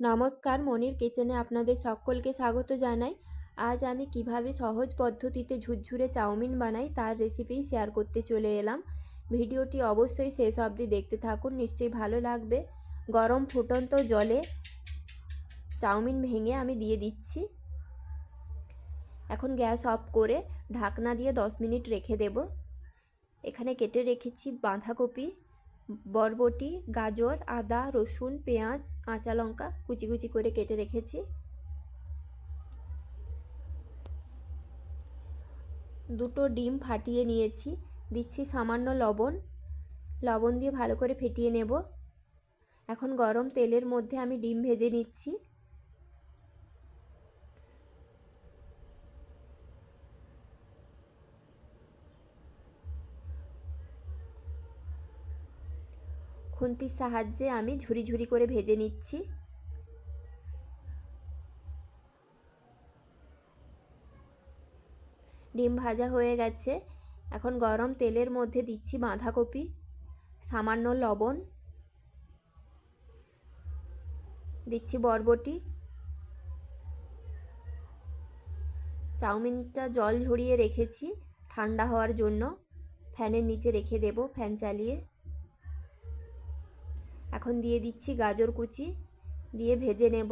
নমস্কার, মনির কিচেনে আপনাদের সকলকে স্বাগত জানাই। আজ আমি কীভাবে সহজ পদ্ধতিতে ঝুরঝুরে চাউমিন বানাই তার রেসিপি শেয়ার করতে চলে এলাম। ভিডিওটি অবশ্যই শেষ অবধি দেখতে থাকুন, নিশ্চয়ই ভালো লাগবে। গরম ফুটন্ত জলে চাউমিন ভেঙে আমি দিয়ে দিচ্ছি। এখন গ্যাস অফ করে ঢাকনা দিয়ে দশ মিনিট রেখে দেব। এখানে কেটে রেখেছি বাঁধাকপি। বরবটি, গাজর, আদা, রসুন, পেঁয়াজ, কাঁচা লঙ্কা কুচি কুচি করে কেটে রেখেছি। দুটো ডিম ফাটিয়ে নিয়েছি। দিচ্ছি সামান্য লবণ। লবণ দিয়ে ভালো করে ফেটিয়ে নেব। এখন গরম তেলের মধ্যে আমি ডিম ভেজে নিচ্ছি। খুন্তির সাহায্যে আমি ঝুরি ঝুরি করে ভেজে নিচ্ছি। ডিম ভাজা হয়ে গেছে। এখন গরম তেলের মধ্যে দিচ্ছি বাঁধাকপি, সামান্য লবণ, দিচ্ছি বরবটি। চাউমিনটা জল ঝরিয়ে রেখেছি ঠান্ডা হওয়ার জন্য। ফ্যানের নিচে রেখে দেব, ফ্যান চালিয়ে। এখন দিয়ে দিচ্ছি গাজর কুচি, দিয়ে ভেজে নেব।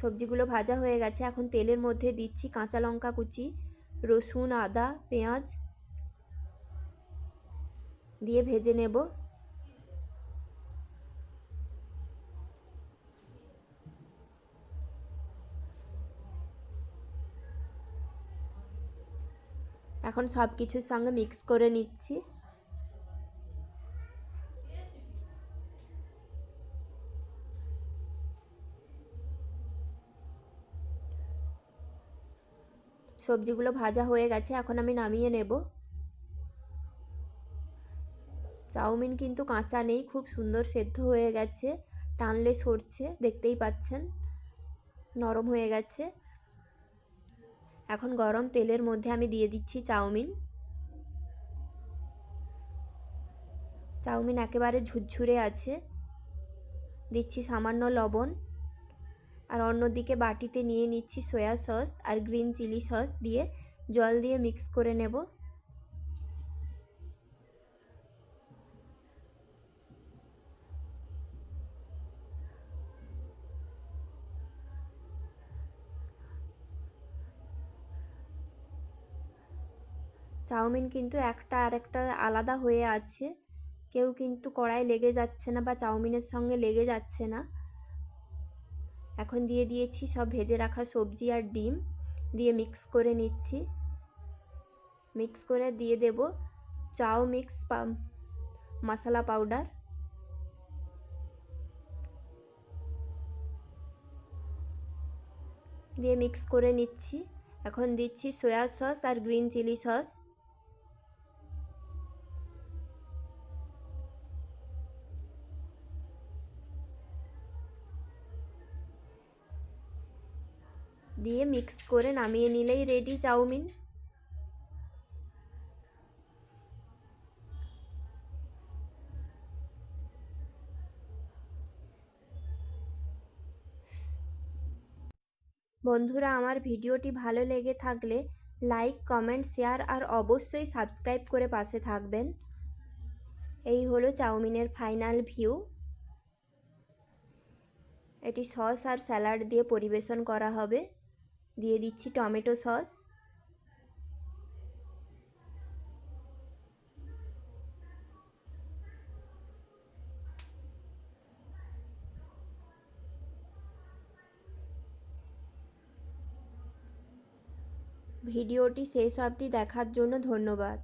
সবজিগুলো ভাজা হয়ে গেছে, এখন তেলের মধ্যে দিচ্ছি কাঁচা লঙ্কা কুচি, রসুন, আদা, পেঁয়াজ, দিয়ে ভেজে নেব। এখন সব কিছুর সঙ্গে মিক্স করে নিচ্ছি। সবজিগুলো ভাজা হয়ে গেছে, এখন আমি নামিয়ে নেব। চাউমিন কিন্তু কাঁচা নেই, খুব সুন্দর সেদ্ধ হয়ে গেছে, টানলে সরছে, দেখতেই পাচ্ছেন, নরম হয়ে গেছে। এখন গরম তেলের মধ্যে আমি দিয়ে দিচ্ছি চাউমিন। চাউমিন একেবারে ঝুরঝুরে আছে। দিচ্ছি সামান্য লবণ। আর অন্যদিকে বাটিতে নিয়ে নিচ্ছি সয়া সস আর গ্রিন চিলি সস দিয়ে জল দিয়ে মিক্স করে নেব। চাউমিন কিন্তু একটা আর একটা আলাদা হয়ে আছে। কেউ কিন্তু কড়াই লেগে যাচ্ছে না বা চাউমিনের সঙ্গে লেগে যাচ্ছে না। এখন দিয়ে দিয়েছি সব ভেজে রাখা সবজি আর ডিম, দিয়ে মিক্স করে নিচ্ছি। মিক্স করে দিয়ে দেব চাও মিক্স মশলা পাউডার দিয়ে মিক্স করে নিচ্ছি। এখন দিচ্ছি সয়া সস আর গ্রিন চিলি সস দিয়ে মিক্স করে নামিয়ে নিলেই রেডি চাউমিন। বন্ধুরা, আমার ভিডিওটি ভালো লেগে থাকলে লাইক, কমেন্ট, শেয়ার আর অবশ্যই সাবস্ক্রাইব করে পাশে থাকবেন। এই হলো চাউমিনের ফাইনাল ভিউ। এটি সস আর স্যালাড দিয়ে পরিবেশন করা হবে। দিয়ে দিচ্ছি টমেটো সস। ভিডিওটি শেষ অবধি দেখার জন্য ধন্যবাদ।